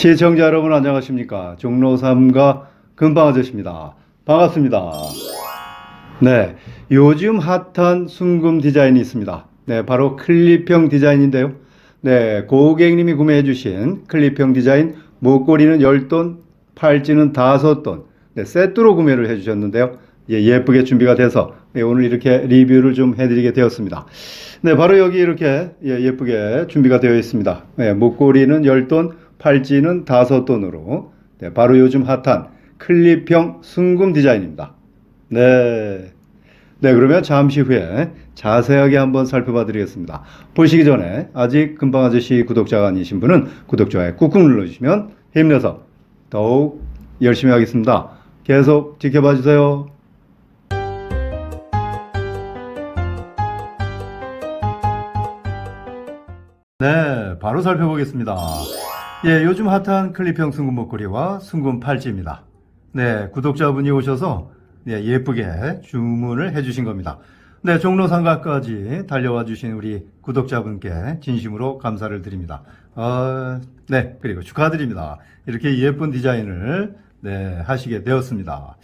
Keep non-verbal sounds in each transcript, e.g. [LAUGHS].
시청자 여러분 안녕하십니까? 종로 3가 금방 아저씨입니다. 반갑습니다. 네 요즘 핫한 순금 디자인이 있습니다. 네 바로 클립형 디자인인데요. 네 고객님이 구매해 주신 클립형 디자인 목걸이는 10돈 팔찌는 5돈 네, 세트로 구매를 해 주셨는데요. 예, 예쁘게 준비가 돼서 예, 오늘 이렇게 리뷰를 좀 해드리게 되었습니다. 네, 바로 여기 이렇게 예, 예쁘게 준비가 되어 있습니다. 네, 목걸이는 10돈, 팔찌는 5돈으로 네, 바로 요즘 핫한 클립형 순금 디자인입니다. 네. 네, 그러면 잠시 후에 자세하게 한번 살펴봐 드리겠습니다. 보시기 전에 아직 금방 아저씨 구독자가 아니신 분은 구독, 좋아요 꾹꾹 눌러주시면 힘내서 더욱 열심히 하겠습니다. 계속 지켜봐 주세요. 네, 바로 살펴보겠습니다. 예, 요즘 핫한 클립형 순금 목걸이와 순금 팔찌입니다. 네, 구독자분이 오셔서 예, 예쁘게 주문을 해주신 겁니다. 네, 종로 상가까지 달려와 주신 우리 구독자분께 진심으로 감사를 드립니다. 어, 네, 그리고 축하드립니다. 이렇게 예쁜 디자인을 네, 하시게 되었습니다.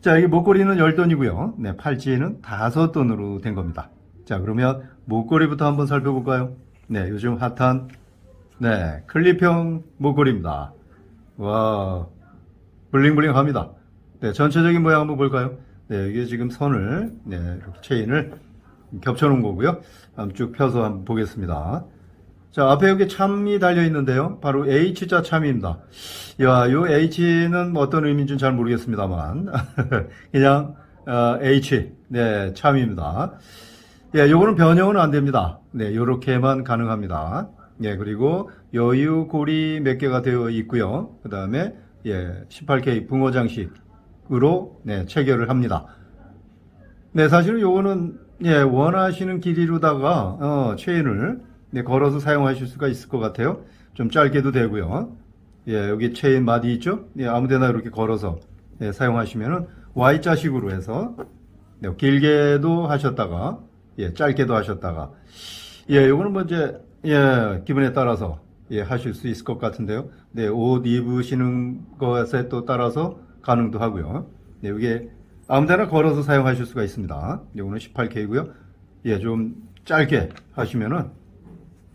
자, 여기 목걸이는 10돈이고요. 네, 팔찌는 5돈으로 된 겁니다. 자, 그러면 목걸이부터 한번 살펴볼까요? 네, 요즘 핫한 네, 클립형 목걸이입니다. 와, 블링블링합니다. 네, 전체적인 모양 한번 볼까요? 네, 이게 지금 선을 네, 이렇게 체인을 겹쳐 놓은 거고요. 한번 쭉 펴서 한번 보겠습니다. 자, 앞에 여기 참이 달려 있는데요. 바로 H자 참입니다. 야, 요 H는 뭐 어떤 의미인지는 잘 모르겠습니다만 [LAUGHS] 그냥 어, H 네, 참입니다. 예, 요거는 변형은 안 됩니다. 네, 요렇게만 가능합니다. 예, 그리고 여유 고리 몇 개가 되어 있고요. 그 다음에 예, 18K 붕어 장식으로 네, 체결을 합니다. 네, 사실은 요거는 예, 원하시는 길이로다가 어, 체인을 네, 걸어서 사용하실 수가 있을 것 같아요. 좀 짧게도 되고요. 예, 여기 체인 마디 있죠? 예, 아무데나 이렇게 걸어서 예, 사용하시면은 Y자식으로 해서 네, 길게도 하셨다가 예, 짧게도 하셨다가 예, 요거는 뭐 이제 예, 기분에 따라서 예, 하실 수 있을 것 같은데요. 네, 옷 입으시는 것에 또 따라서 가능도 하고요. 네, 이게 아무데나 걸어서 사용하실 수가 있습니다. 요거는 18K고요. 예, 좀 짧게 하시면은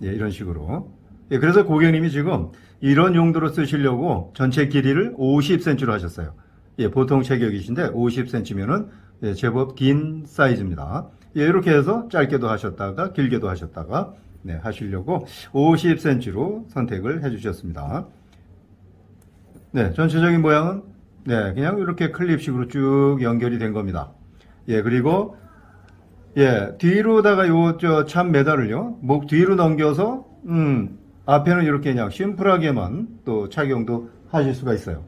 예, 이런 식으로. 예, 그래서 고객님이 지금 이런 용도로 쓰시려고 전체 길이를 50cm로 하셨어요. 예, 보통 체격이신데 50cm면은 예, 제법 긴 사이즈입니다. 예, 이렇게 해서 짧게도 하셨다가 길게도 하셨다가 네, 하시려고 50cm로 선택을 해 주셨습니다. 네, 전체적인 모양은 네, 그냥 이렇게 클립식으로 쭉 연결이 된 겁니다. 예, 그리고 예, 뒤로다가 요 저 참 메달을요. 목 뒤로 넘겨서 음, 앞에는 이렇게 그냥 심플하게만 또 착용도 하실 수가 있어요.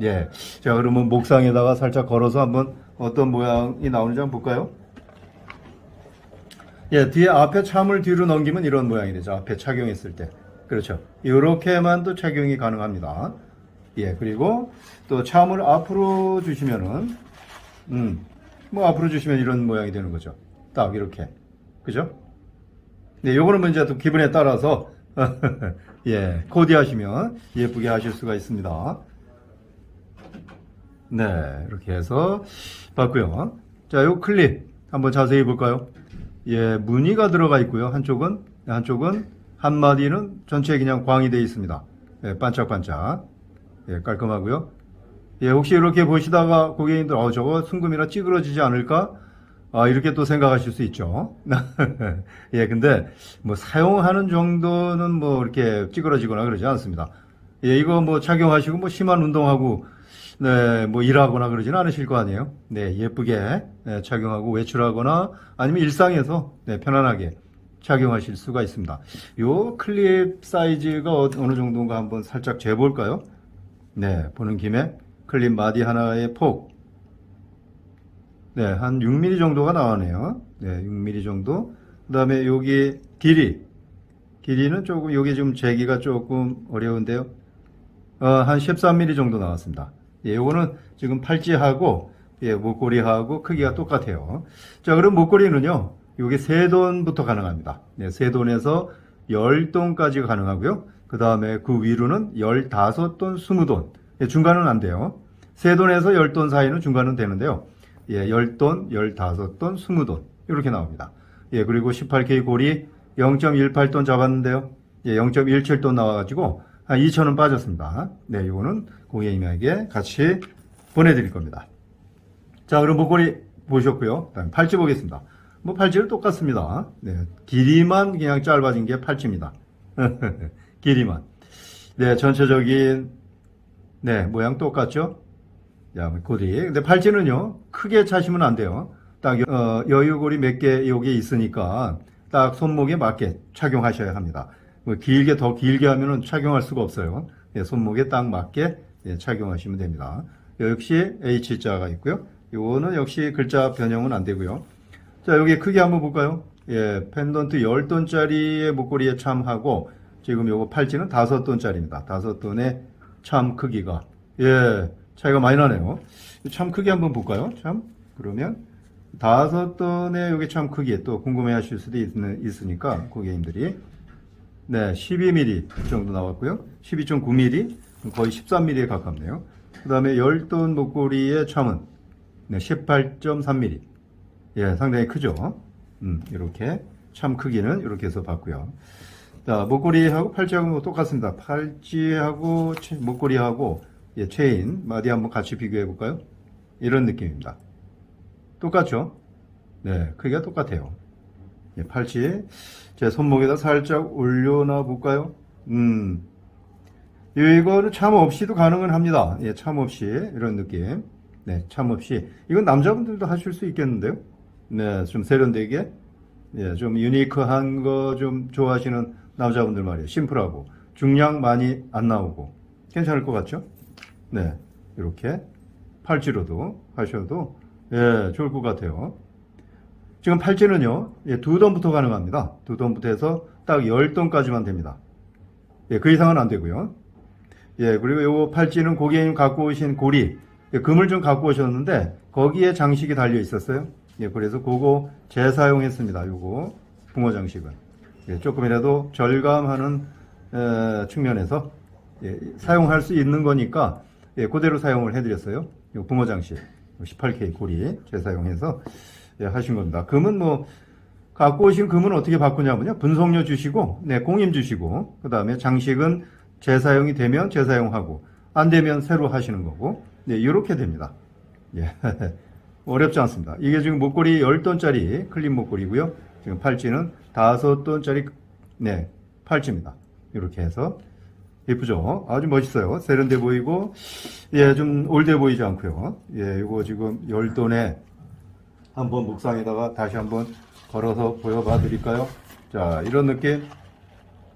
예. 자, 그러면 목상에다가 살짝 걸어서 한번 어떤 모양이 나오는지 한번 볼까요? 예, 뒤에 앞에 참을 뒤로 넘기면 이런 모양이 되죠. 앞에 착용했을 때. 그렇죠. 이렇게만 또 착용이 가능합니다. 예, 그리고 또 참을 앞으로 주시면은, 음, 뭐 앞으로 주시면 이런 모양이 되는 거죠. 딱 이렇게. 그죠? 네, 요거는 먼저 또 기분에 따라서, [LAUGHS] 예, 코디 하시면 예쁘게 하실 수가 있습니다. 네, 이렇게 해서 봤고요. 자, 요 클립 한번 자세히 볼까요? 예, 무늬가 들어가 있고요. 한쪽은 한쪽은 한 마디는 전체 그냥 광이 되어 있습니다. 예, 반짝반짝. 예, 깔끔하고요. 예, 혹시 이렇게 보시다가 고객님들 어 저거 순금이라 찌그러지지 않을까? 아, 이렇게 또 생각하실 수 있죠. [LAUGHS] 예, 근데 뭐 사용하는 정도는 뭐 이렇게 찌그러지거나 그러지 않습니다. 예, 이거 뭐 착용하시고 뭐 심한 운동하고 네, 뭐 일하거나 그러지는 않으실 거 아니에요. 네, 예쁘게 네, 착용하고 외출하거나 아니면 일상에서 네, 편안하게 착용하실 수가 있습니다. 요 클립 사이즈가 어- 어느 정도인가 한번 살짝 재볼까요? 네, 보는 김에 클립 마디 하나의 폭. 네, 한 6mm 정도가 나오네요. 네, 6mm 정도. 그 다음에 여기 길이. 길이는 조금, 여기 지금 재기가 조금 어려운데요. 어, 한 13mm 정도 나왔습니다. 예, 요거는 지금 팔찌하고, 예, 목걸이하고 크기가 똑같아요. 자, 그럼 목걸이는요, 요게 세 돈부터 가능합니다. 네, 세 돈에서 열 돈까지가 가능하고요. 그 다음에 그 위로는 15돈, 20돈. 예, 중간은 안 돼요. 3돈에서 10돈 사이는 중간은 되는데요. 예, 10돈, 15돈, 20돈. 이렇게 나옵니다. 예, 그리고 18K 골이 0.18돈 잡았는데요. 예, 0.17돈 나와가지고 한 2천원 빠졌습니다. 네, 이거는 고객님에게 같이 보내드릴 겁니다. 자, 그럼 목걸이 보셨고요. 그다음에 팔찌 보겠습니다. 뭐 팔찌는 똑같습니다. 네, 길이만 그냥 짧아진 게 팔찌입니다. [LAUGHS] 길이만. 네, 전체적인 네 모양 똑같죠? 자, 고리. 근데 팔찌는요 크게 차시면 안 돼요. 딱 여- 어, 여유고리 몇 개 여기 있으니까 딱 손목에 맞게 착용하셔야 합니다. 뭐 길게 더 길게 하면은 착용할 수가 없어요. 예, 손목에 딱 맞게 예, 착용하시면 됩니다. 역시 H자가 있고요. 요거는 역시 글자 변형은 안 되고요. 자, 여기 크기 한번 볼까요? 예, 펜던트 10돈짜리의 목걸이에 참하고 지금 요거 팔찌는 5돈짜리입니다. 5돈의 참 크기가 예, 차이가 많이 나네요. 참 크기 한번 볼까요? 참 그러면 다섯 돈의 여기 참 크기 또 궁금해 하실 수도 있, 있으니까 고객님들이 네, 12mm 정도 나왔고요. 12.9mm 거의 13mm에 가깝네요. 그 다음에 10돈 목걸이의 참은 네, 18.3mm 예, 상당히 크죠. 음, 이렇게 참 크기는 이렇게 해서 봤고요. 자, 목걸이하고 팔찌하고 뭐 똑같습니다. 팔찌하고 채- 목걸이하고 예, 체인 마디 한번 같이 비교해 볼까요? 이런 느낌입니다. 똑같죠? 네, 크기가 똑같아요. 예, 팔찌 제 손목에다 살짝 올려놔 볼까요? 음, 이거는 참 없이도 가능은 합니다. 예, 참 없이 이런 느낌. 네, 참 없이 이건 남자분들도 하실 수 있겠는데요. 네, 좀 세련되게, 예, 좀 유니크한 거 좀 좋아하시는 남자분들 말이에요. 심플하고 중량 많이 안 나오고 괜찮을 것 같죠? 네, 이렇게 팔찌로도 하셔도 예, 좋을 것 같아요. 지금 팔찌는요, 예, 두 돈부터 가능합니다. 두 돈부터 해서 딱열 돈까지만 됩니다. 예, 그 이상은 안 되고요. 예, 그리고 요 팔찌는 고객님 갖고 오신 고리, 예, 금을 좀 갖고 오셨는데, 거기에 장식이 달려 있었어요. 예, 그래서 그거 재사용했습니다. 요거, 붕어 장식은. 예, 조금이라도 절감하는, 에, 측면에서, 예, 사용할 수 있는 거니까, 예, 그대로 사용을 해드렸어요. 요 붕어 장식. 18K 고리 재사용해서, 예, 하신 겁니다. 금은 뭐, 갖고 오신 금은 어떻게 바꾸냐면요. 분석료 주시고, 네, 공임 주시고, 그 다음에 장식은 재사용이 되면 재사용하고, 안 되면 새로 하시는 거고, 네, 이렇게 됩니다. 예. [LAUGHS] 어렵지 않습니다. 이게 지금 목걸이 10돈짜리 클립 목걸이고요. 지금 팔찌는 5돈짜리, 네, 팔찌입니다. 이렇게 해서. 예쁘죠? 아주 멋있어요. 세련돼 보이고, 예, 좀 올드해 보이지 않고요. 예, 이거 지금 10돈에 한번 묵상에다가 다시 한번 걸어서 보여봐 드릴까요? 자, 이런 느낌.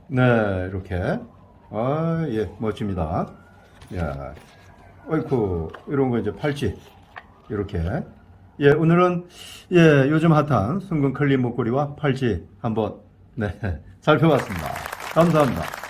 네, 이렇게. 아, 예, 멋집니다. 야, 어이쿠, 이런 거 이제 팔찌. 이렇게. 예, 오늘은, 예, 요즘 핫한 순금 클립 목걸이와 팔찌 한번, 네, [LAUGHS] 살펴봤습니다. 감사합니다.